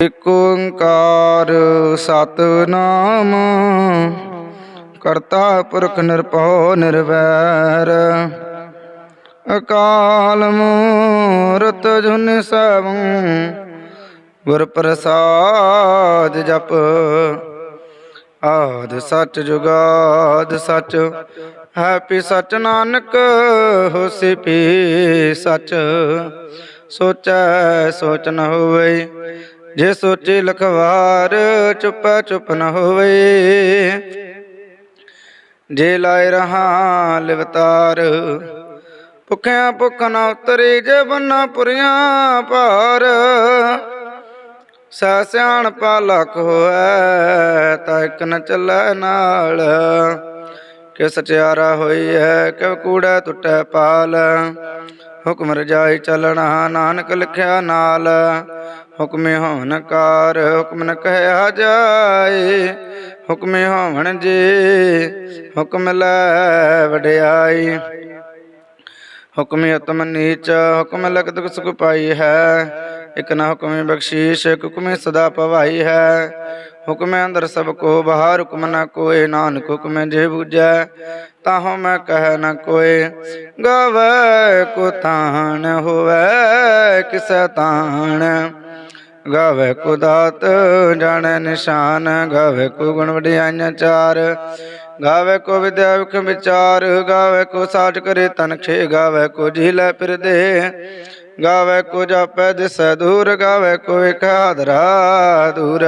ਇਕ ਓੰਕਾਰ ਸਤਨਾਮ, ਕਰਤਾ ਪੁਰਖ ਨਿਰਭਉ ਨਿਰਵੈਰ। ਅਕਾਲ ਮੂਰਤ ਜੁਨ ਸਭੰ, ਗੁਰ ਪ੍ਰਸਾਦ ਜਪ। ਆਦ ਸਚ ਜੁਗਾਦ ਸਚ ਹੈਪੀ ਸਚ ਨਾਨਕ ਹੋਸੀ ਪੀ ਸੱਚ। ਸੋਚੈ ਸੋਚ ਨ ਹੋਵੇ ਜੇ ਸੋਚੇ ਲਖਵਾਰ, ਚੁੱਪੈ ਚੁੱਪ ਨ ਹੋਵੇ। ਜੇ ਲਾਇ ਰਹਾ ਲਿਵਤਾਰ, ਭੁੱਖਿਆਂ ਭੁੱਖ ਨ ਉਤਰੀ ਜੇ ਬੰਨਾ ਪੁਰੀਆਂ ਭਾਰ। ਸਾ ਸਿਆਣ ਪਾ ਲਖ ਹੋਐ ਤਾ ਇਕ ਨ ਚੱਲੈ ਨਾਲ। ਕਿ ਸਚਿਆਰਾ ਹੋਈ ਹੈ ਕਿ ਕੂੜਾ ਟੁੱਟੈ ਪਾਲ। ਹੁਕਮ ਰਜਾਈ ਚੱਲਣਾ, ਨਾਨਕ ਲਿਖਿਆ ਨਾਲ। ਹੁਕਮੇ ਹੋਵਨ ਕਾਰ, ਹੁਕਮ ਨ ਕਹਿਆ ਜਾਏ। ਹੁਕਮੇ ਹੋਵਨ ਜੀ, ਹੁਕਮ ਲੈ ਵਡਿਆਈ। ਹੁਕਮ ਉਤਮ ਨੀਚ, ਹੁਕਮ ਲਗਤ ਸੁਖ ਪਾਈ ਹੈ। ਇਕ ਨਾ ਹੁਕਮੇ ਬਖਸ਼ੀਸ਼ ਹੁਕਮੇ ਸਦਾ ਪਵਾਈ ਹੈ। ਹੁਕਮੇ ਅੰਦਰ ਸਭ ਕੋ ਬਾਹਰ, ਹੁਕਮ ਨਾ ਕੋਏ, ਨਾਨਕ ਹੁਕਮੇ ਜੇ ਬੂਝੈ, ਤਾਹੋ ਮੈਂ ਕਹਿ ਨਾ ਕੋਏ। ਗਾਵੇ ਕੋ ਤਾਣ ਹੋਵੇ, ਕਿਸੈ ਤਾਣ ਗਾਵੇ ਕੋ ਦਾਤ ਜਾਣੈ ਨਿਸ਼ਾਨ, ਗਾਵੇ ਕੋ ਗੁਣ ਵਡਿਆਈਆਂ ਚਾਰ। ਗਾਵੇ ਕੋ ਵਿਦਿਆ ਵਿਖ ਵਿਚਾਰ, ਗਾਵੇ ਕੋ ਸਾਜ ਕਰੇ ਤਨ ਖੇ, ਗਾਵੇ ਕੋ ਜੀ ਲੈ ਫਿਰਦੇ। ਗਾਵੇ ਕੋ ਜਾਪੈ ਦਿਸੈ ਦੂਰ, ਗਾਵੇ ਕੋ ਵੇਖ ਹਾਦਰਾ ਦੂਰ।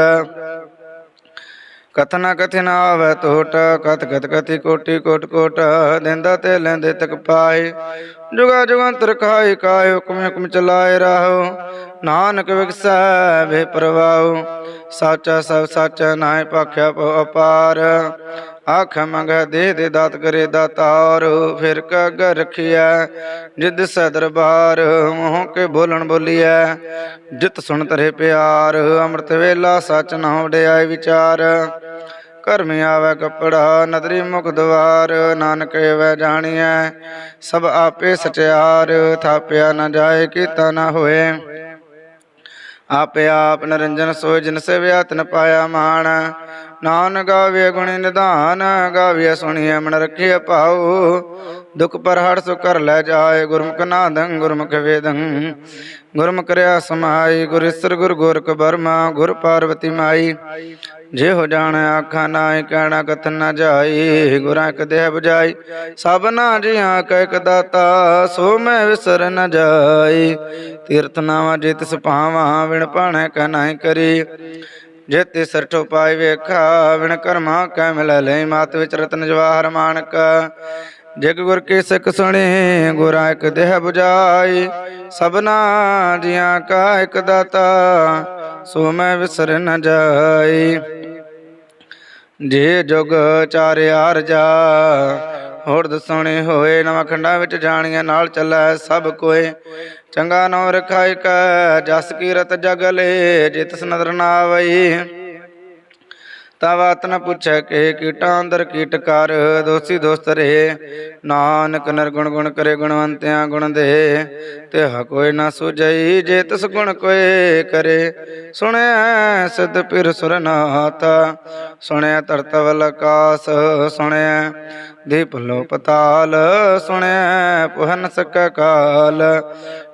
ਕਥਨਾ ਕਥਿਨ ਆਵੈ ਟੋਟ ਕਤ ਕਤ ਕਥੀ ਕੋਟੀ ਕੋਟ ਕੋਟ, ਦਿੰਦਾ ਤੇ ਲੈਂਦੇ ਤਕ ਪਾਏ। ਜੁਗਾ ਜੁਗੰਤਰ ਖਾਏ ਕਾਇ ਹੁਕਮ ਹੁਕਮ ਚਲਾਏ ਰਾਹੋ। ਨਾਨਕ ਵਿਗਸੈ ਵੇ ਪ੍ਰਵਾਉ ਸਾਚਾ ਸਭ ਸਾਚਾ ਨਾਇ ਭਾਖਿਆ ਪਉ ਅਪਾਰ। ਆਖ ਮੰਗ ਦੇ ਦੇ ਦਾਤ ਕਰੇ ਦਾਤਾਰ, ਫਿਰ ਕਗ ਰਖਿਆ ਜਿਦ ਸੈ ਦਰਬਾਰ, ਮੋਹ ਕੇ ਬੋਲਣ ਬੋਲੀਐ ਜਿਤ ਸੁਣ ਤਰੇ ਪਿਆਰ, ਅੰਮ੍ਰਿਤ ਵੇਲਾ ਸਚ ਨਾ ਵਡਿਆਈ ਵਿਚਾਰ। ਘਰ ਮੇ ਆਵੇ ਕਪੜਾ, ਨਦਰੀ ਮੁਖ ਦਵਾਰ, ਨਾਨਕ ਵੈ ਜਾਣੀਐ ਸਭ ਆਪੇ ਸਚਿਆਰ, ਥਾਪਿਆ ਨਾ ਜਾਏ ਕੀਤਾ ਨਾ ਹੋਏ। ਆਪੇ ਆਪ ਨਰੰਜਨ ਸੋਇ ਜਿਨ ਸੇਵਿਆ ਤਨ ਪਾਇਆ ਮਾਣ। ਨਾਨ ਗਾਵੇ ਗੁਣੀ ਨਿਧਾਨ, ਗਾਵੇ ਸੁਣੀਐ ਮਨ ਰਖਿਆ ਭਾਉ। ਦੁਖ ਪਰ ਹੜ ਸੁ ਕਰ ਲੈ ਜਾਏ ਗੁਰਮੁਖ ਨਾਦੰ, ਗੁਰਮੁਖ ਵੇਦੰ। ਗੁਰਮੁਖ ਰਿਆ ਸਮਾਈ ਗੁਰ ਈਸਰ ਗੁਰ ਗੋਰਖ ਬਰਮਾ ਗੁਰ ਪਾਰਵਤੀ ਮਾਈ। ਜੇ ਹੋ ਜਾਣ ਆਖਾਂ ਨਾ ਕਹਿਣਾ ਕਥ ਨਾ ਜਾਈ, ਗੁਰਾਂ ਕ ਦੇਹ 부ਜਾਈ ਸਭਨਾ ਜੀਆਂ ਕੈ ਕ ਦਾਤਾ, ਸੋ ਮੈਂ ਵਿਸਰ ਨ ਜਾਈ। ਤੀਰਥ ਨਾਵਾ ਜੇ ਤਿਸ ਭਾਵਾਂ ਵਿਣ ਭਾਣੈ ਕੈ ਨਾਇ ਕਰੀ। ਜੇ ਤੇ ਸਰਠੋ ਪਾਈ ਵੇਖਾ, ਵਿਣ ਕਰਮਾ ਕੈ ਮਿਲੈ ਲੈ ਮਾਤ ਵਿਚ ਰਤਨ ਜਵਾਹਰ ਮਾਨਕ, ਜਗ ਗੁਰ ਕੀ ਸਿੱਖ ਸੁਣੀ, ਗੁਰਾਂ ਇਕ ਦੇਹ 부ਜਾਈ ਸਭਨਾ ਜੀਆਂ ਕਾ ਇਕ ਦਾਤਾ ਸੋ ਮੈਂ ਵਿਸਰ ਨ ਜਾਈ। ਜੇ ਜੁਗ ਚਾਰਿਆ ਰਜਾ ਹੋਰ ਦਸਣੇ ਹੋਏ, ਨਵਾਂ ਖੰਡਾਂ ਵਿੱਚ ਜਾਣੀਆਂ, ਨਾਲ ਚੱਲੈ ਸਭ ਕੋਏ। ਚੰਗਾ ਨਾਮ ਰਖਾਇ ਕੈ, ਜਸ ਕੀਰਤ ਜਗਲੇ ਜੇ ਤਿਸ ਨਦਰ ਨਾ ਆਵਈ ਤਵਾਤ ਨ ਪੁੱਛੈ ਕਿ ਕੀਟਾਂ ਅੰਦਰ ਕੀਟ ਕਰ, ਦੋਸੀ ਦੋਸਤ ਰੇ ਨਾਨਕ ਨਰਗੁਣ ਗੁਣ ਕਰੇ ਗੁਣਵੰਤਿਆਂ ਗੁਣ ਦੇ, ਤੇ ਹ ਕੋਈ ਨਾ ਸੁਝਈ ਜੇ ਤਿਸ ਗੁਣ ਕੋਏ ਕਰੇ। ਸੁਣਿਆ ਸਿਧ ਪਿਰ ਸੁਰਨਾਥ ਸੁਣਿਆ ਤਰਤਵਲ ਆਕਾਸ ਸੁਣਿਆ ਦੀਪ ਲੋ ਪਤਾਲ ਸੁਣਿਆ ਪੁਹਨ ਸਕ ਕਾਲ।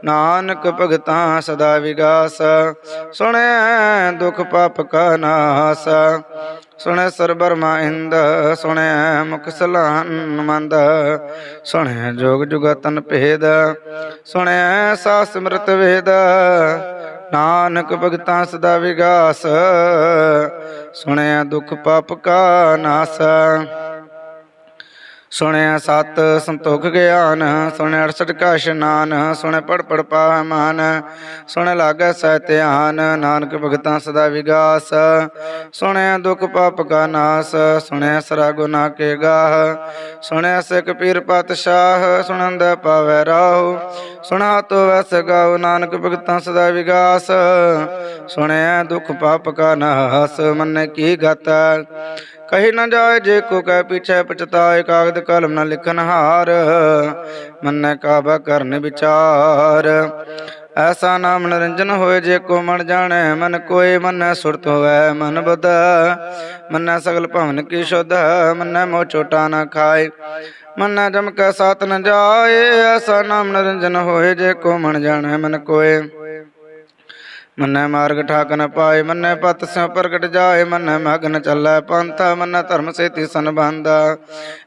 ਨਾਨਕ ਭਗਤਾਂ ਸਦਾ ਵਿਗਾਸ। ਸੁਣਿਆ ਦੁਖ ਪਾਪ ਕਾ ਨਾਸ। ਸੁਣੈ ਸਰਬਰ ਇੰਦ, ਸੁਣੈ ਮੁਖ ਸਲਾਨ ਮੰਦ। ਸੁਣੈ ਜੋਗ ਜੁਗਤਨ ਭੇਦ। ਸੁਣੈ ਸਾ ਸਿਮਰਤ ਵੇਦ। ਨਾਨਕ ਭਗਤਾਂ ਸਦਾ ਵਿਗਾਸ। ਸੁਣਿਆ ਦੁਖ ਪਾਪ ਕਾ ਨਾਸਾ। ਸੁਣਿਆ ਸਤ ਸੰਤੋਖ ਗਿਆਨ, ਸੁਣਿਆ ਅਰਸਠ ਕਾ ਇਸ਼ਨਾਨ, ਸੁਣਿਆ ਪੜ ਪੜ ਪਾਵਮਾਨ ਸੁਣ ਲਾਗੈ ਸਹਿ ਧਿਆਨ, ਨਾਨਕ ਭਗਤਾਂ ਸਦਾ ਵਿਗਾਸ, ਸੁਣਿਆ ਦੁਖ ਪਾਪ ਕਾ ਨਾਸ, ਸੁਣਿਆ ਸਰਾ ਗੁਨਾ ਕੇ ਗਾਹ, ਸੁਣਿਆ ਸਿਕ ਪੀਰ ਪਤਸ਼ਾਹ, ਸੁਣੰਦ ਪਾਵੈ ਰਾਹੁ ਸੁਣਾ ਤੋ ਵਸ ਗਾਉ ਨਾਨਕ ਭਗਤਾਂ ਸਦਾ ਵਿਗਾਸ, ਸੁਣਿਆ ਦੁਖ ਪਾਪ ਕਾ ਨਾਸ, ਮਨ ਕੀ ਗਤ ਕਹੀ ਨਾ ਜਾਏ ਜੇ ਕੋ ਕਹਿ ਪਿਛੈ ਪਛਤਾਏ, ਕਾਗਦ ਕਲਮ ਨਾ ਲਿਖਨ ਹਾਰ, ਮੰਨੈ ਕਾਬਾ ਕਰਨ ਵਿਚਾਰ। ਐਸਾ ਨਾਮ ਨਿਰੰਜਨ ਹੋਏ ਜੇ ਕੋ ਮਨ ਜਾਣੈ, ਮਨ ਕੋਏ ਮਨੈ ਸੁਰਤ ਹੋਵੈ ਮਨ ਬੁੱਧ। ਮਨੈ ਸਗਲ ਭਵਨ ਕੀ ਸ਼ੁੱਧ, ਮਨੈ ਮੋ ਚੋਟਾ ਨਾ ਖਾਏ। ਮਨੈ ਜਮ ਕੈ ਸਾਤ ਨ ਜਾਏ, ਐਸਾ ਨਾਮ ਨਿਰੰਜਨ ਹੋਏ ਜੇ ਕੋ ਮਨ ਜਾਣੈ, ਮਨ ਕੋਏ। ਮੰਨੈ ਮਾਰਗ ਠਾਕ ਨ ਪਾਏ, ਮੰਨੈ ਪਤ ਸਿਉ ਪ੍ਰਗਟ ਜਾਏ, ਮੰਨੈ ਮਗਨ ਚੱਲੈ ਪੰਥ, ਮੰਨੈ ਧਰਮ ਸੇਤੀ ਸੰਬੰਧ।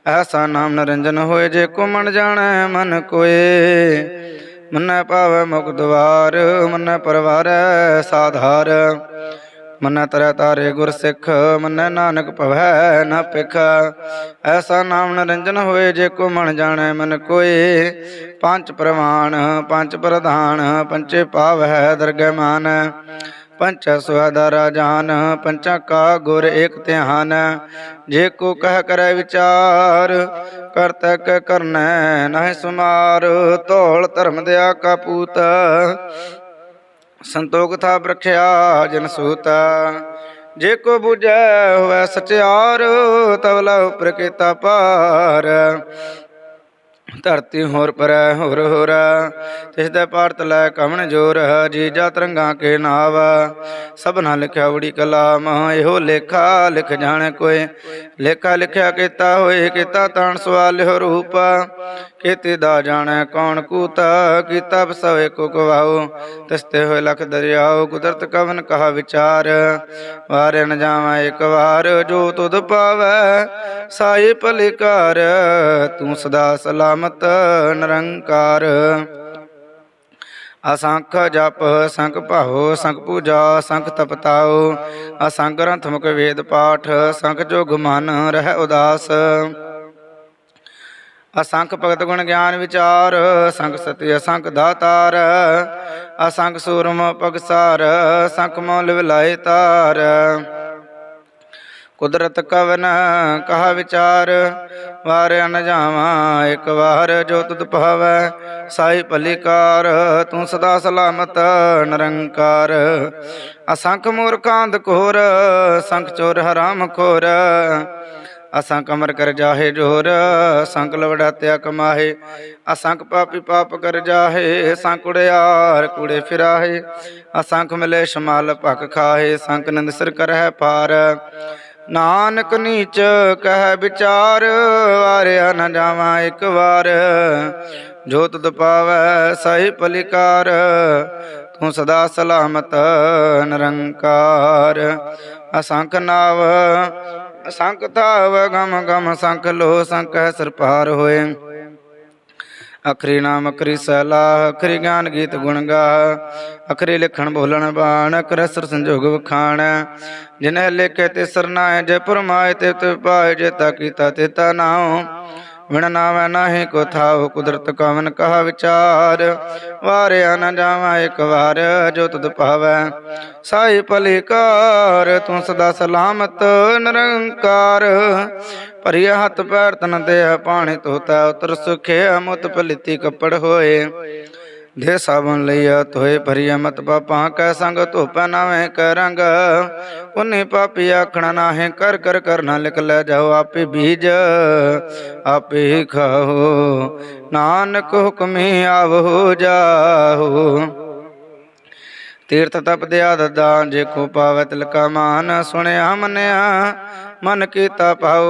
ਐਸਾ ਨਾਮ ਨਰੰਜਨ ਹੋਏ, ਜੇ ਕੋ ਮਨ ਜਾਣੈ, ਮਨ ਕੋਏ। ਮੰਨੈ ਪਾਵੈ ਮੁਖ ਦਵਾਰ ਮੰਨੈ ਪਰਵਾਰੈ ਸਾਧਾਰ। ਮੰਨੈ ਤਰੈ ਤਾਰੇ ਗੁਰ ਸਿੱਖ, ਮੰਨੈ ਨਾਨਕ ਭਵੈ ਨ ਪਿਖ ਐਸਾ ਨਾਮ ਨਰੰਜਨ ਹੋਏ ਜੇ ਕੋ ਮਨ ਜਾਣੈ ਮਨ ਕੋਏ। ਪੰਜ ਪ੍ਰਮਾਣ ਪੰਜ ਪ੍ਰਧਾਨ ਪੰਚੇ ਪਾਵੈ ਦਰਗਹਿ ਮਾਨ। ਪੰਚ ਸੁਆਦਾਰਾ ਜਾਨ ਪੰਚਾ ਕਾ ਗੁਰ ਏਕ ਧਿਆਨ। ਜੇ ਕੋ ਕਹਿ ਕਰੈ ਵਿਚਾਰ, ਕਰਤੈ ਕੈ ਕਰਨੈ ਨਾਹਿ ਸੁਮਾਰ। ਧੌਲ ਧਰਮ ਦਿਆ ਕਾ ਪੂਤ ਸੰਤੋਖ ਥਾ ਬਰਖਿਆ ਜਨ ਸੂਤ। ਜੇ ਕੋ 부ਜੈ ਹੋਵੈ ਸਚਿਆਰ ਤਵਲਾ ਉਪਰ ਕੀਤਾ ਪਾਰ ਧਰਤੀ ਹੋਰ ਪਰੈ ਹੋਰ ਹੋਰ, ਤਿਸ ਦੇ ਭਾਰਤ ਲੈ ਕਵਣ ਜੋਰ ਜੀ ਜਾ ਤਰੰਗਾ ਕੇ ਨਾਵ। ਸਭਨਾ ਲਿਖਿਆ ਉੜੀ ਕਲਾਮ, ਇਹੋ ਲੇਖਾ ਲਿਖ ਜਾਣ ਕੋਏ ਲੇਖਾ ਲਿਖਿਆ ਕੀਤਾ ਹੋਏ, ਕੀਤਾ ਤਾਣ ਸਵਾਲ ਹੋ ਰੂਪ। ਕੀਤੀ ਦਾ ਜਾਣੈ ਕੌਣ ਕੂਤਾ, ਕੀਤਾ ਬਸਵੇ ਕੋ ਗਵਾਓ ਤਿਸਤੇ ਹੋਏ ਲਖ ਦਰਿਆਓ ਕੁਦਰਤ ਕਵਨ ਕਹਾ ਵਿਚਾਰ। ਵਾਰੇ ਨ ਜਾਵਾਂ ਇੱਕ ਵਾਰ, ਜੋ ਤੁਧ ਪਾਵੈ, ਸਾਈ ਭਲਿਕਾਰ ਤੂੰ ਸਦਾ ਸਲਾਮ ਸਲਾਮਤ ਨਿਰੰਕਾਰ। ਅਸੰਖ ਜਪ, ਸੰਖ ਭਾਉ, ਸੰਖ ਪੂਜਾ, ਸੰਖ ਤਪਤਾਉ। ਅਸੰਖ ਗ੍ਰੰਥ ਮੁਖ ਵੇਦ ਪਾਠ, ਸੰਖ ਜੋਗ ਮਨ ਰਹਿ ਉਦਾਸ। ਅਸੰਖ ਭਗਤ ਗੁਣ ਗਿਆਨ ਵਿਚਾਰ, ਸੰਖ ਸਤਿ ਅਸੰਖ ਦਾਤਾਰ। ਅਸੰਖ ਸੂਰਮ ਪਗਸਾਰ ਸੰਖ ਮੌਲ ਵਿਲਾਇ ਤਾਰ। ਕੁਦਰਤ ਕਵਨ ਕਹਾ ਵਿਚਾਰ ਵਾਰ ਅਨ ਜਾਵਾਂ, ਇੱਕ ਵਾਰ ਜੋ ਤੁਧ ਭਾਵੈ, ਸਾਈ ਭਲੀਕਾਰ, ਤੂੰ ਸਦਾ ਸਲਾਮਤ, ਨਿਰੰਕਾਰ। ਅਸੰਖ ਮੂਰਖਾਂ ਘੋਰ, ਸੰਖ ਚੋਰ ਹਰਾਮ ਖੋਰ। ਅਸੰਖ ਅਮਰ ਕਰ ਜਾਹੇ ਜੋਰ ਲਵੜਾ ਤਿਆ ਕਮਾਹੇ। ਅਸੰਖ ਪਾਪੀ ਪਾਪ ਕਰ ਜਾਹੇ, ਸੰਖ ਉੜਿਆਰ ਕੁੜੇ ਫਿਰਾਹੇ। ਅਸੰਖ ਮਿਲੇ ਸ਼ਮਾਲ ਭਖ ਖਾਹੇ, ਸੰਖ ਨੰਦ ਸਿਰ ਕਰਹਿ ਪਾਰ ਨਾਨਕ ਨੀਚ ਕਹਿ ਵਿਚਾਰ, ਵਾਰਿਆ ਨ ਜਾਵਾਂ ਇੱਕ ਵਾਰ। ਜੋ ਤੁਧ ਪਾਵੈ ਸਹੀ ਪਲਿਕਾਰ, ਤੂੰ ਸਦਾ ਸਲਾਮਤ ਨਿਰੰਕਾਰ। ਅਸੰਖ ਨਾਵ, ਅਸੰਖ ਤਾਵ ਗਮ ਗਮ ਸੰਖ ਲੋ ਸੰਖ ਸਰਪਾਰ ਹੋਏ। ਅਖਰੀ ਨਾਮ, ਅਖਰੀ ਸਲਾਹ, ਅਖਰੀ ਗਿਆਨ ਗੀਤ ਗੁਣ ਗਾ ਅਖਰੀ ਲਿਖਣ ਬੋਲਣ ਬਾਣ, ਅਖਰ ਸਰ ਸੰਜੋਗ ਵਖਾਣ। ਜਿਨਹਿ ਲਿਖੇ ਤੇ ਸਰਨਾਏ ਜੇ ਪਰਮਾਏ ਤੇ ਤੇ ਪਾਏ, ਜੇ ਤਾ ਕੀਤਾ ਤੇ ਤਾ ਨਾਉ। ਵਿਣ ਨਾਵੈ ਨਾਹੀ ਕੋ ਥਾਉ ਕੁਦਰਤ ਕਵਨ ਕਹਾ ਵਿਚਾਰ। ਵਾਰਿਆ ਨ ਜਾਵਾਂ ਇੱਕ ਵਾਰ ਜੋ ਤੁਧ ਪਾਵੈ। ਸਾਈ ਭਲਿਕਾਰ, ਤੂੰ ਸਦਾ ਸਲਾਮਤ ਨਿਰੰਕਾਰ। ਭਰੀਆ ਹੱਥ ਪੈਰ ਤਨ ਤੇ ਪਾਣੀ ਤੋਤਾ, ਉਤਰ ਸੁਖੇ ਅਮੁਤ ਪਲਿਤੀ ਕੱਪੜ ਹੋਏ। ਦੇ ਸਾਬਨ ਲਈਆ ਤੋਏ ਭਰੀਆ ਮਤ ਪਾਪਾਂ ਕੈ ਸੰਗ ਧੋਪੈ ਨਾਵੇਂ ਕੈ ਰੰਗ ਉਨੇ ਪਾਪੀ ਆਖਣਾ ਨਾਹੇ ਕਰ ਕਰ ਕਰਨਾ ਲਿਖ ਲੈ ਜਾਓ ਆਪੇ ਬੀਜ, ਆਪੇ ਹੀ ਖਾਓ। ਨਾਨਕ ਹੁਕਮੇ ਆਵੋ ਜਾਓ। ਤੀਰਥ ਤਪ ਦਿਆ ਦਦਾ, ਜੇ ਕੋ ਪਾਵੈ ਤਿਲਕਾ ਮਾਨ ਸੁਣਿਆ ਮੰਨਿਆ, ਮਨ ਕੀਤਾ ਪਾਓ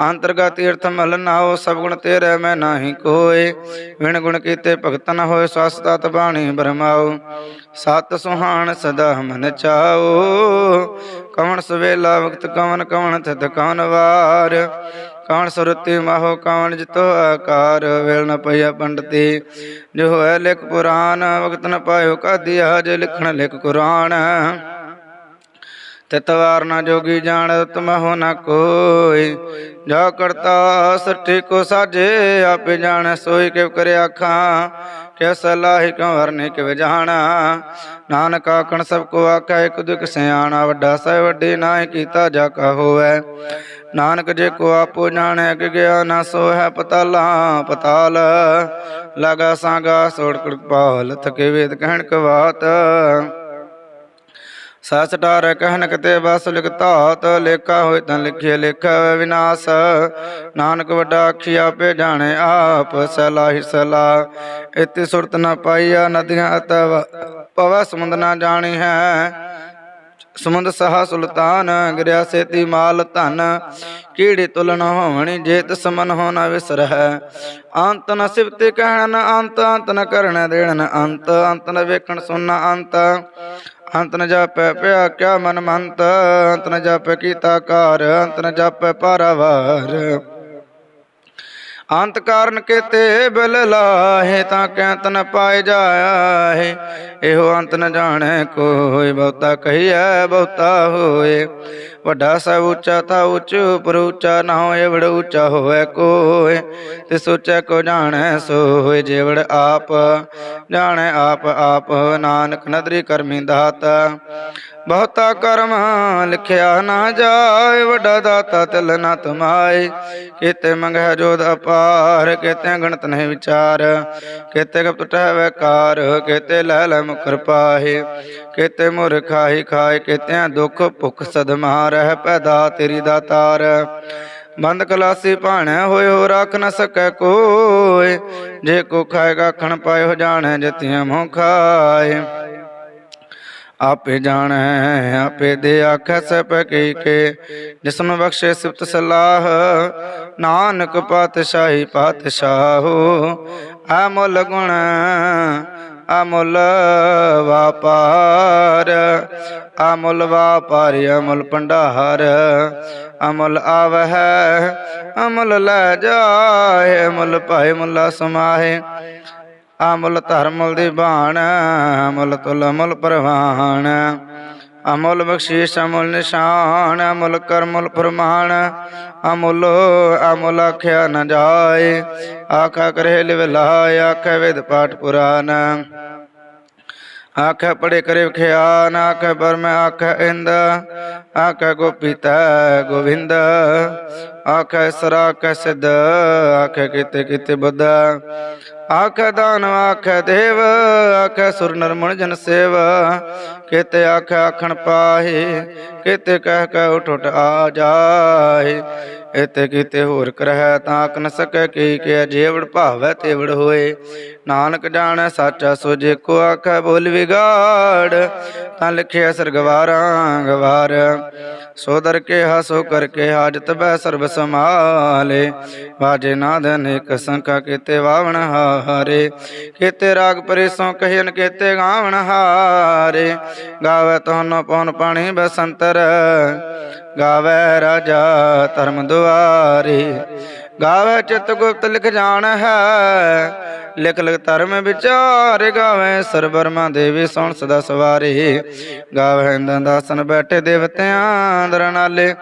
ਅੰਤਰਗਤ ਤੀਰਥ ਮਲ ਨਾਓ ਸਭ ਗੁਣ ਤੇਰੇ ਮੈਂ ਨਾਹੀ ਕੋਏ। ਵਿਣ ਗੁਣ ਕੀਤੇ ਭਗਤ ਨ ਹੋਏ ਸਵਸ ਤਤ ਬਾਣੀ ਬਰਮਾਓ ਸਤ ਸੁਹਾਣ ਸਦਾ ਮਨ ਚਾਓ ਕਵਣ ਸਵੇਲਾ ਵਕਤ ਕਵਣ ਕਵਣ ਥਿਤ ਕਵਣ ਵਾਰ। ਕਵਣ ਸੁਰਤੀ ਮਾਹੋ ਕਵਣ ਜਿਤੋ ਆਕਾਰ, ਵੇਲ ਨ ਪਈਆ ਪੰਡਤੀ। ਜੋ ਹੋਇ ਲਿਖ ਪੁਰਾਨ ਵਕਤ ਨ ਪਾਇਓ ਕਾਦੀਆ ਜੇ ਲਿਖਣ ਲਿਖ ਕੁਰਾਨ। ਤਿਤਵਾਰ ਨਾ ਜੋਗੀ ਜਾਣ ਤਮਹੁ ਨ ਕੋਈ। ਜਾ ਕਰਤਾ ਸੱਠੀ ਕੋ ਸਾਜੇ, ਆਪੇ ਜਾਣ ਸੋਈ ਕਿਵ ਕਰੇ ਆਖਾਂ। ਕਿ ਸਲਾਹੀ ਕਿਉ ਵਰਨੇ ਕਿਵ ਜਾਣਾ। ਨਾਨਕ ਆਖਣ, ਸਭ ਕੋ ਆਖੈ, ਇੱਕ ਦੁਖ ਸਿਆਣਾ ਵੱਡਾ, ਸਹਿ ਵੱਡੀ ਨਾਹੀ ਕੀਤਾ ਜਾ ਕਾ ਹੋਵੈ। ਨਾਨਕ ਜੇ ਕੋ ਆਪੋ ਜਾਣੈ ਕਿ ਗਿਆ ਨਾ ਸੋ ਹੈ ਪਤਾਲਾ, ਪਤਾਲ। ਲਗਾ ਸਾਗਾ, ਸੋੜ ਕੜਪਾਲ ਥਕੇ ਵੇਦ ਕਹਿਣ ਕਵਾਤ। ਸਸਟਾਰ ਕਹਿਨ ਕਤੇ ਬਸ ਲਿਖ ਲੇਖਾ ਹੋਇ ਤਾਂ ਲਿਖੇ ਲਿਖਾ ਵਿਨਾਸ਼। ਨਾਨਕ ਵੱਡਾ ਆਖੀ ਆਪੇ ਜਾਣੇ ਆਪ, ਸਲਾਹੀ ਸਲਾ ਇਤੇ ਸੁਰਤ ਨ ਪਾਈਆ ਨਦੀਆਂ ਅਤਵ, ਪਵ ਸਮੁੰਦ ਨਾ ਜਾਣੀ ਹੈ। ਸਮੁੰਦ ਸਹਾ ਸੁਲਤਾਨ, ਗਿਰਿਆ ਸੇਤੀ ਮਾਲ ਧਨ। ਕੀੜੀ ਤੁਲਨ ਹੋਵਣੀ ਜੇਤ ਸਮਨ ਹੋ ਨ ਵਿਸਰਹਿ ਅੰਤ ਨ ਸਿਵਤੇ ਕਹਿਣ ਅੰਤ ਅੰਤ ਨ ਕਰਨ ਦੇਣ ਅੰਤ ਅੰਤ ਨ ਵੇਖਣ ਸੁਨਣਾ ਅੰਤ। ਅੰਤ ਨ ਜਾਪੈ ਪਿਆ ਕਿਆ ਮਨ ਮੰਤ ਅੰਤ ਨ ਜਾਪੈ ਕੀਤਾ ਕਾਰ, ਅੰਤ ਨ ਜਾਪੈ ਪਾਰਾਵਾਰ। ਅੰਤ ਕਾਰਨ ਕੇਤੇ ਬਿਲ ਲਾਹੇ, ਤਾਂ ਕੈਂਤ ਨ ਪਾਏ ਜਾਏ। ਇਹੋ ਅੰਤ ਨ ਜਾਣੈ, ਕੋਈ ਬਹੁਤਾ ਕਹੀਐ, ਬਹੁਤਾ ਹੋਏ। ਵੱਡਾ ਸਭ ਉੱਚਾ ਤਾ ਉੱਚ ਪਰ ਉੱਚਾ ਨਾ ਹੋਏ ਵੜ ਉੱਚਾ ਹੋਏ ਕੋਏ ਤੇ ਸੋਚੈ ਕੋ ਜਾਣੈ ਸੋਏ ਜੇਵੜ ਆਪ ਜਾਣੈ ਆਪ ਆਪ ਨਾਨਕ ਨਦਰੀ ਕਰਮੀ ਦਾਤਾ। ਬਹੁਤਾ ਕਰਮ ਲਿਖਿਆ ਨਾ ਜਾਏ, ਵੱਡਾ ਦਾਤਾ ਤਿਲ ਨਾ ਤਮਾਏ। ਕਿਤੇ ਮੰਗੈ ਜੋਦ ਅਪਾਰ ਕੀਤੇ ਗਣਤ ਨਹੀਂ ਵਿਚਾਰ। ਕਿਤੇ ਗਪਤ ਟਹਿ ਕਾਰ ਕੀਤੇ ਲੈ ਲੈ ਮੁਖਰ ਪਾਹੇ। ਕਿਤੇ ਮੁਰ ਖਾਈ ਖਾਏ ਕੀਤੇ ਦੁੱਖ ਭੁੱਖ ਸਦਮਾਰ। ਰਹਿ ਪੈਦਾ ਤੇਰੀ ਦਾਤਾਰ ਬੰਦ ਕਲਾਸੀ ਭਾਣੈ ਹੋਇਓ ਰੱਖ ਨ ਸਕੈ ਕੋਏ ਜੇ ਕੋ ਖਾਏਗਾ, ਖਣ ਪਾਏ ਹੋ ਜਾਣੈ, ਜਤਿਆਂ ਮੋਹ ਖਾਏ। ਆਪੇ ਜਾਣੈ, ਆਪੇ ਦੇ ਆਖੈ ਸਭ ਕੀ ਕੇ। ਜਿਸਨੂੰ ਬਖਸ਼ੇ ਸਿਫਤ ਸਲਾਹ, ਨਾਨਕ ਪਾਤਸ਼ਾਹੀ ਪਾਤਸ਼ਾਹੋ ਅਮੁੱਲ ਗੁਣ ਅਮੁੱਲ ਵਾਪਾਰ। ਅਮੁੱਲ ਵਾਪਾਰ, ਅਮੁਲ ਭੰਡਾਰ। ਅਮੁੱਲ ਆਵਹਿ, ਅਮਲ ਲੈ ਜਾਏ, ਅਮੁੱਲ ਭਾਏ ਮੁੱਲਾ ਸਮਾਹੇ। ਅਮੁੱਲ ਧਰਮੁਲ ਦੀ ਬਾਣ, ਅਮਲ ਤੁਲ ਅਮੁੱਲ ਪ੍ਰਵਾਨ ਅਮੁੱਲ ਬਖਸ਼ੀਸ਼, ਅਮੁੱਲ ਨਿਸ਼ਾਨ, ਅਮੁੱਲ ਕਰਮਲ ਫਰਮਾਨ। ਅਮੁੱਲ ਅਮੁੱਲ ਆਖਿਆ ਨ ਜਾਏ, ਆਖਾ ਕਰੇ ਲਿਵ ਲਾਇ ਆਖੇ ਵਿਦ ਪਾਠ ਪੁਰਾਨ। ਆਖੇ ਪੜੇ ਕਰੇ ਵਿਖਿਆਨ, ਆਖੇ ਬਰਮ ਆਖੇ ਇੰਦ, ਆਖੇ ਗੋਪੀਤਾ ਗੋਵਿੰਦ, ਆਖੇ ਸਰਾ ਆਖੇ ਸਿਧ, ਆਖੇ ਕਿਤੇ ਕਿਤੇ ਬੁੱਧ, ਆਖੇ ਦਾਨ, ਆਖੇ ਦੇਵ, ਆਖੇ ਸੁਰ ਨਰ ਜਨ ਸੇਵ, ਕਿਤੇ ਆਖੇ ਆਖਣ ਪਾਹੇ, ਕਿਤੇ ਕਹਿ ਕਹਿ ਉਠ ਉਠ ਆ ਜਾਏ ਇਤੇ ਕੀਤੇ ਹੋਰ ਕਰਹਿ ਤਾਂ ਆਖ ਨ ਸਕੈ ਕੀ ਕਿ ਜੇਵੜ ਭਾਵੈ ਤੇਵੜ ਹੋਏ। ਨਾਨਕ ਜਾਣੈ ਸਾਚਾ ਸੋ ਜੇ ਕੋ ਆਖੈ ਬੋਲ ਵਿਗਾੜ। ਤਾਂ ਲਿਖਿਆ ਸਰਗਵਾਰਾਂ ਗਵਾਰ। ਸੋ ਦਰ ਕੇ ਹਾਸੋ ਕਰਕੇ ਹਾਜਤ ਬੈ ਸਰਬ ਸਮਾਲੇ ਬਾਜੇ ਨਾਦ ਅਨੇਕ ਸੰਖਾ ਕੀਤੇ ਵਾਵਣ ਹਾਰੇ। ਕੀਤੇ ਰਾਗ ਪਰੇਸੋਂ ਕਹਿਨ ਕੀਤੇ ਗਾਵਣ ਹਾਰੇ। ਗਾਵੇ ਤੋਨ ਪਉਨ ਪਾਣੀ ਬਸੰਤਰ। ਗਾਵੇ ਰਾਜਾ ਧਰਮ ਦੁਆਰੇ। ਗਾਵੇ ਚਿਤ ਗੁਪਤ ਲਿਖ ਜਾਣ ਹੈ। ਲਿਖ ਲਿਖ ਧਰਮ ਵਿਚਾਰ ਗਾਵੇ ਸਰਬਰਮਾ ਦੇਵੀ ਸੁਣ ਸਦਾ ਸਵਾਰੇ। ਗਾਵੇ ਇੰਦਨ ਦਾਸਨ ਬੈਠੇ ਦੇਵਤਿਆਂ ਅੰਦਰ ਨਾਲੇ।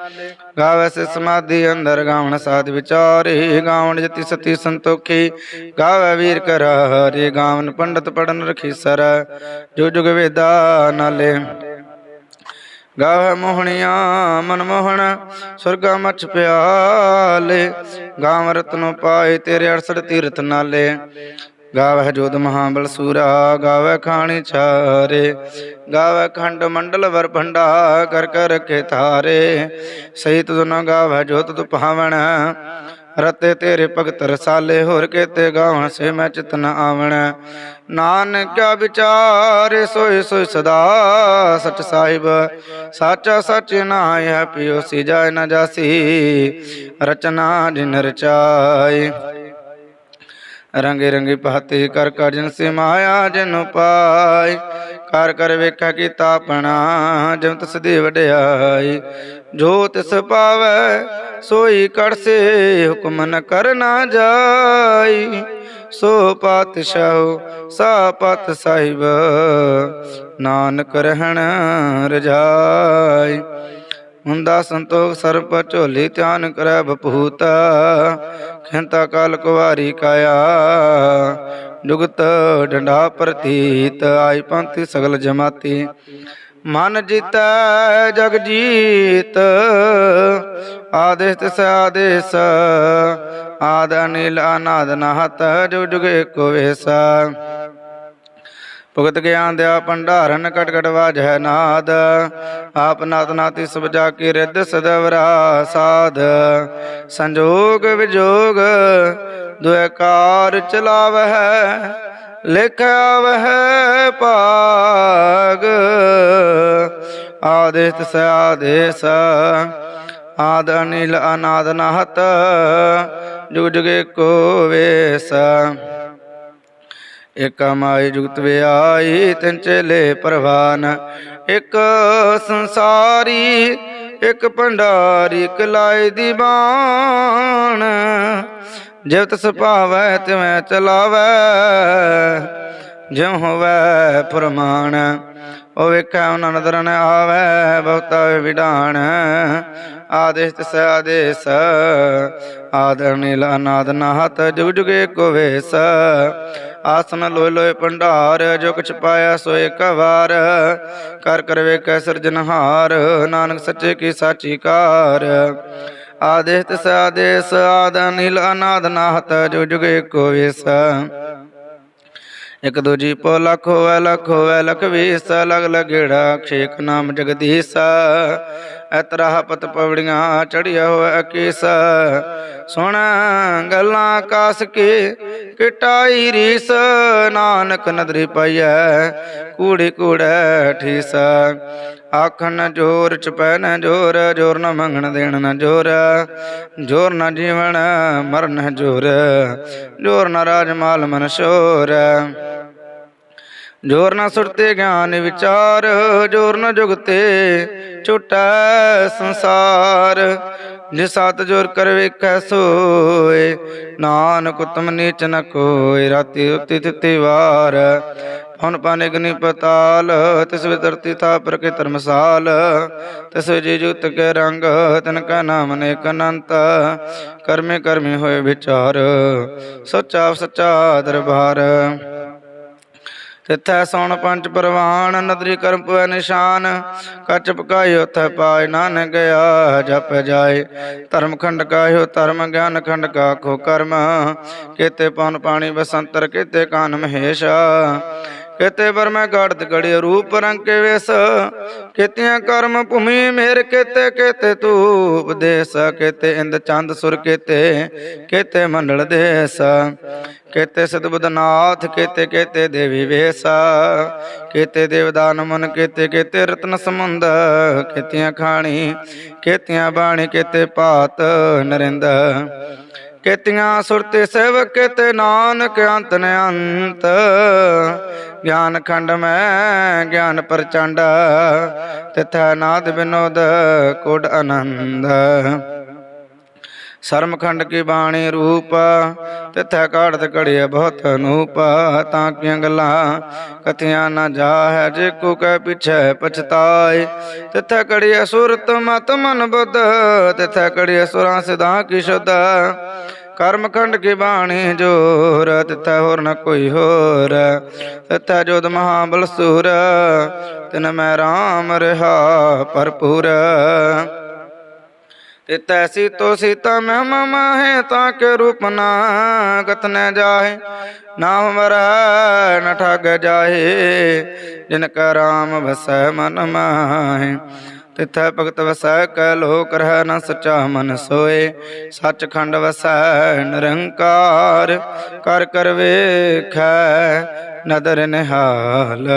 ਗਾਵੇ ਸੇ ਸਮਾਧੀ ਅੰਦਰ ਗਾਵਣ ਸਾਧ ਵਿਚਾਰੇ। ਗਾਵਣ ਜਤੀ ਸਤੀ ਸੰਤੋਖੀ। ਗਾਵੇ ਵੀਰ ਕਰਾਰੇ ਗਾਵਨ ਪੰਡਤ ਪੜਨ ਰਖੀ ਸਰ। ਜੋ ਜੁਗ ਵੇਦਾ ਨਾਲੇ। ਗਾਵੇ ਮੋਹਣੀਆਂ ਮਨ ਮੋਹਣ, ਸੁਰਗਾ ਮਛ ਪਿਆਲੇ। ਗਾਵ ਰਤਨੋ ਪਾਏ ਤੇਰੇ 68 ਤੀਰਥ ਨਾਲੇ। ਗਾਵੇ ਜੋਤ ਮਹਾਬਲ ਸੂਰਾ ਗਾਵੇ ਖਾਣੀ ਛਾਰੇ। ਗਾਵੇ ਖੰਡ ਮੰਡਲ ਵਰ ਭੰਡਾ, ਕਰ ਕਰ ਰਖੇ ਥਾਰੇ ਸਹੀ ਤੁਧ ਗਾਵੇ ਜੋਤ ਤੁ ਭਾਵਣ ਰਤੇ ਤੇਰੇ ਭਗਤ ਰਸਾਲੇ, ਹੋਰ ਕੇਤੇ ਗਾਵਣ ਸੇ ਮੈਂ ਚਿਤ ਨ ਆਵਣ। ਨਾਨਕਿਆ ਵਿਚਾਰੇ ਸੋਈ ਸੋਈ ਸਦਾ ਸਚ ਸਾਹਿਬ। ਸਾਚਾ ਸਚ ਨਾਇ ਹੈ ਪਿਓ ਸੀ ਜਾਇ ਨ ਜਾਸੀ। ਰਚਨਾ ਜਿਨ ਰਚਾਈ ਰੰਗੇ ਰੰਗੇ ਪਾਤੇ ਕਰ ਕਰ ਜਨ ਸੇ ਮਾਇਆ ਜਨ ਪਾਈ ਕਰ ਕਰ ਵੇਖਾ ਕੀਤਾ ਆਪਣਾ ਜਿਮ ਤਸ ਦੇ ਵਡਿਆਈ। ਜੋ ਤਿਸ ਪਾਵੈ, ਸੋਈ ਕੜਸੇ, ਹੁਕਮ ਨ ਕਰਨਾ ਜਾਈ। ਸੋ ਪਾਤਸ਼ਾਹ, ਸਾ ਪਤ ਸਾਹਿਬ, ਨਾਨਕ ਰਹਿਣ ਰਜਾਈ। ਹੁੰਦਾ ਸੰਤੋਖ ਸਰਪ ਝੋਲੀ, ਧਿਆਨ ਕਰੈ ਬਪੂਤਾ, ਖੰਤਾ ਕਾਲ ਕੁਵਾਰੀ ਕਾਇਆ। ਜੁਗਤ ਡੰਡਾ ਪ੍ਰਤੀਤ, ਆਈ ਪੰਥ ਸਗਲ ਜਮਾਤੀ। ਮਨ ਜੀਤੈ ਜਗ ਜੀਤ ਆਦੇਸ ਤਿਸ ਆਦੇਸ। ਆਦ ਅਨਿਲ, ਅਨਾਦ ਨਾਹਤ ਜੋ ਜੁਗ ਏਕੋ ਵੇਸਾ। ਭੁਗਤ ਗਿਆਨ ਦਿਆ ਭੰਡਾਰਨ, ਕਟ ਕਟ ਵਾਜੈ ਨਾਦ। ਆਪ ਨਾਤ ਨਾਤੀ ਸਭ ਜਾ ਕੀ ਰਿੱਧ ਸਦਵਰਾ ਸਾਧ। ਸੰਜੋਗ ਵਿਜੋਗ ਦੁਆਕਾਰ ਚਲਾਵਹਿ ਲਿਖ ਵਹਿ ਭਾਗ। ਆਦੇਸ ਸ ਆਦੇਸ ਆਦ ਅਨਿਲ ਅਨਾਦ ਨਾਹਤ, ਜੁਗ ਜੁਗੇ ਕੋ ਵੇਸ। ਇਕ ਮਾਈ ਜੁਗਤ ਵਿਆਈ, ਤਿਨ ਚੇਲੇ ਪ੍ਰਵਾਨ। ਇਕ ਸੰਸਾਰੀ, ਇਕ ਭੰਡਾਰੀ, ਇਕ ਲਾਇ ਦੀ ਜਿਵਤ ਜਿਵ ਤਿਵੈ ਚਲਾਵੈ, ਜਿਉ ਹੋਵੈ ਪ੍ਰਮਾਣ ਉਹ ਵੇਖੈ ਉਹਨਾਂ ਨਦਰ ਨ ਆਵੈ, ਬਹੁਤਾ ਵਿਡਾਣ ਆਦੇਸ ਤਿਸ ਆਦੇਸ, ਆਦਰ ਨੀਲ ਅਨਾਦ ਨਾਹਤ, ਜੁਗ ਜੁਗੇ ਕੋ ਵੇਸ। ਆਸਨ ਲੋਇ ਲੋਇ ਭੰਡਾਰ, ਜੋ ਕੁਛ ਪਾਇਆ ਸੋ ਏਕ ਵਾਰ ਕਰ ਕਰ ਵੇਖੈ ਸਿਰਜਨਹਾਰ ਨਾਨਕ ਸੱਚੇ ਕੀ ਸਾਚੀ ਕਾਰ। ਆਦੇਸ ਤਿਸ ਆਦੇਸ ਆਦ ਨੀਲ ਅਨਾਦ ਨਾਹਤ, ਜੁਗ ਜੁਗੇ ਕੋ ਵੇਸ। ਇਕ ਦੂਜੀ ਪੋ ਲੱਖ ਹੋਵੇ ਲੱਖ ਹੋਵੇ ਲਖ ਵੀਸ, ਲਗ ਲਗੇੜਾ ਖੇਕ ਨਾਮ ਜਗਦੀਸ਼ਾ। ਐਤਰਾ ਪਤ ਪਵੜੀਆਂ ਚੜਿਆ ਹੋਵੇ ਅਕੀਸ ਸੁਣ ਗੱਲਾਂ ਕਾਸ ਕੀ, ਕਿਟਾਈ ਰੀਸ, ਨਾਨਕ ਨਦਰੀ ਪਈਐ, ਕੂੜੀ ਕੂੜੈ ਠੀਸ। ਆਖਣ ਜੋਰ, ਚਪੈ ਨ ਜੋਰ ਜੋਰ ਨ ਮੰਗਣ ਦੇਣ ਨ ਜੋਰ। ਜੋਰ ਨ ਜੀਵਨ, ਮਰਨ ਜੋਰ। ਜੋਰ ਨ ਰਾਜ ਮਾਲ ਮਨ ਸ਼ੋਰ। ਜੋਰ ਨ ਸੁਰਤੇ ਗਿਆਨ ਵਿਚਾਰ, ਜੋਰ ਨ ਜੁਗਤੇ ਛੁਟੈ ਸੰਸਾਰ। ਜੇ ਸਤ ਜੋਰ ਕਰ ਵੇਖੈ ਸੋਏ, ਨਾਨਕ ਉਤਮ ਨੀਚ ਨ ਕੋਇ ਰਾਤੀ ਉਤੀ ਤਿਤੀ ਵਾਰ। ਹੁਣ ਪਾਨੇ ਗਨੀ ਪਤਾਲ, ਤਿਸ ਵਿ ਧਰਤੀ ਥਾ ਪ੍ਰਕੇ ਧਰਮਸਾਲ ਤਿਸ ਵਿ ਜੀ ਜੁਤ ਕੇ ਰੰਗ, ਤਨ ਕਾ ਨਾਮ ਅਨੇਕ ਅਨੰਤ। ਕਰਮੇ ਕਰਮੇ ਹੋਏ ਵਿਚਾਰ ਸੱਚਾ ਸੱਚਾ ਦਰਬਾਰ। ਤਿੱਥੈ ਸੋਣ ਪੰਜ ਪਰਵਾਨ, ਨਦਰੀ ਕਰਮ ਪਵੈ ਨਿਸ਼ਾਨ। ਕੱਚ ਪਕਾਇਓ ਥੈ ਪਾਇ ਨਾਨਕ ਗਿਆ ਜਪ ਜਾਏ। ਧਰਮ ਖੰਡ ਕਾਇਓ ਧਰਮ ਗਿਆਨ ਖੰਡ ਕਾ ਖੋ ਕਰਮ। ਕੇਤੇ ਪਵਨ ਪਾਣੀ ਬਸੰਤਰ, ਕੀਤੇ ਕਾਨ ਮਹੇਸ਼। ਕੇਤੇ ਬਰ ਮੈਂ ਗੜਤ ਰੂਪ ਰੰਗ ਕੇ ਵੇਸ। ਕੇਤਿਆਂ ਕਰਮ ਭੂਮੀ ਮੇਰ ਕੇਤੇ ਕੇਤੇ ਤੂਪ ਦੇਸ ਕੇਤੇ ਇੰਦ ਚੰਦ ਸੁਰ ਕੇਤੇ ਕੇਤੇ ਮੰਡਲ ਦੇਸ ਕਿਤੇ ਸਤਬੁੱਧਨਾਥ ਕਿਤੇ ਕਿਤੇ ਦੇਵੀ ਵੇਸਾ। ਕਿਤੇ ਦੇਵਦਾਨ ਮਨ, ਕੇਤੇ, ਕਿਤੇ ਰਤਨ ਸਮੁੰਦ ਕੇਤਿਆਂ ਖਾਣੀ, ਕੇਤਿਆਂ ਬਾਣੀ, ਕਿਤੇ ਪਾਤ ਨਰਿੰਦ। ਕੇਤੀਆਂ ਸੁਰਤੇ ਸੇਵਕ ਕੇਤੇ ਨਾਨਕ ਅੰਤ ਨ ਅੰਤ। ਗਿਆਨ ਖੰਡ ਮੈਂ, ਗਿਆਨ ਪ੍ਰਚੰਡ, ਤਿਥੈ ਨਾਦ ਬਿਨੋਦ, ਕੋਡ ਆਨੰਦ। ਸ਼ਰਮਖੰਡ ਕੀ ਬਾਣੀ ਰੂਪ, ਤਿਥੈ ਕਾੜਤ ਕੜਿਆ ਬਹੁਤ ਅਨੂਪ, ਤਾਂ ਕੀਆਂ ਗੱਲਾਂ ਕਥਿਆਂ ਨਾ ਜਾਹੈ, ਜੇ ਕੋ ਕੈ ਪਿਛੈ ਪਛਤਾਏ। ਤਿਥੈ ਕੜਿਆ ਸੁਰਤ ਮਤ ਮਨ ਬੁੱਧ, ਤਿਥੈ ਕੜਿਆ ਸੁਰਾਂ ਸਿਧਾਂ ਕੀ ਸ਼ੁੱਧ। ਕਰਮਖੰਡ ਕੀ ਬਾਣੀ ਜੋਰ, ਤਿਥੈ ਹੋਰ ਨ ਕੋਈ ਹੋਰ। ਤਿਥੈ ਜੋਦ ਮਹਾਬਲ ਸੂਰ ਤਿਨ ਮੈਂ RAM ਰਹਾ ਭਰਪੂਰ। ਤਿਤੈ ਸੀਤੋ ਸੀਤਾ ਮਹਿਮਾ ਮਾਹੇ ਤਾਂ ਕੇ ਰੂਪ ਨਾ ਗਤ ਨ ਜਾਹੇ। ਨਾ ਹਮਰੈ ਨ ਠਗ ਜਾਹੇ, ਜਿਨ ਕਾ ਰਾਮ ਵਸੈ ਮਨ ਮਾਹੇ। ਤਿਥੈ ਭਗਤ ਵਸੈ ਕੈ ਲੋਕ ਰਹਿ ਨ ਸਚਾ ਮਨ ਸੋਏ। ਸੱਚਖੰਡ ਵਸੈ ਨਿਰੰਕਾਰ, ਕਰ ਕਰ ਵੇਖੈ ਨਦਰ ਨਿਹਾਲ।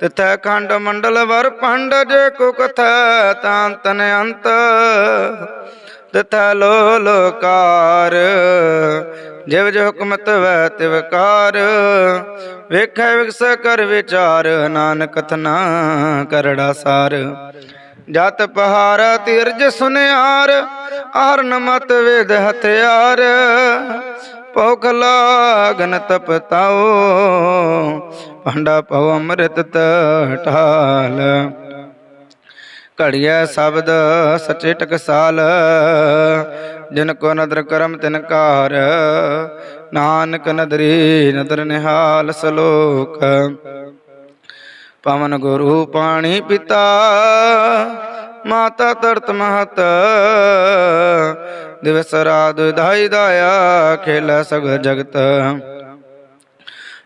ਤਿਥੈ ਖੰਡ ਮੰਡਲ ਵਰ ਪੰਡ ਜੇ ਕੋ ਕਥੈ ਤਾਂ ਤਨ ਅੰਤ। ਤਿਥੈ ਲੋ ਲੋਕਾਰ, ਜਿਵ ਜੋ ਹੁਕਮਤ ਵੈ ਤਿਵਕਾਰ ਵੇਖੈ ਵਿਕਸ ਕਰ ਵਿਚਾਰ, ਨਾਨਕ ਕਥਨਾ ਕਰੜਾ ਸਾਰ। ਜਤ ਪਹਾਰ ਤੀਰਜ ਸੁਨਿਆਰ, ਆਰਨ ਮਤ ਵੇਦ ਹਥਿਆਰ। ਭੁਖ ਲਾਗਨ ਤਪਤਾਓ ਭੰਡਾ ਪਉ ਅੰਮ੍ਰਿਤ ਢਾਲ ਘੜੀਐ ਸ਼ਬਦ ਸਚੇ ਟਕਸਾਲ ਜਿਨ ਕੋ ਨਦਰ ਕਰਮ ਤਿਨ ਕਾਰ ਨਾਨਕ ਨਦਰੀ ਨਦਰ ਨਿਹਾਲ ਸਲੋਕ। ਪਵਨ ਗੁਰੂ ਪਾਣੀ ਪਿਤਾ, ਮਾਤਾ ਤਰਤ ਮਹਤ। ਦਿਵਸ ਰਾਤ ਦਾਈ ਦਾਇਆ ਖੇਲਾ ਸਗ ਜਗਤ।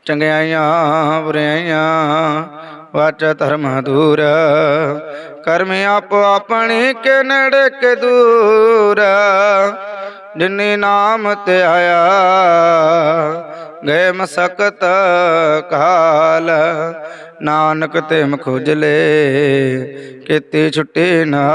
ਚੰਗਿਆਈਆਂ, ਬੁਰਿਆਈਆਂ, ਵਾਚ ਧਰਮ ਦੂਰ। ਕਰਮ ਆਪੋ ਆਪਣੀ ਕੇ ਨੇੜੇ ਕੇ ਦੂਰ। ਜਿਨੀ ਨਾਮ ਤੇ ਆਇਆ, ਗਏ ਮਸਕਤ ਕਾਲ। ਨਾਨਕ ਤੇ ਮਖੁਜਲੇ, ਕੀਤੀ ਛੁੱਟੀ ਨਾ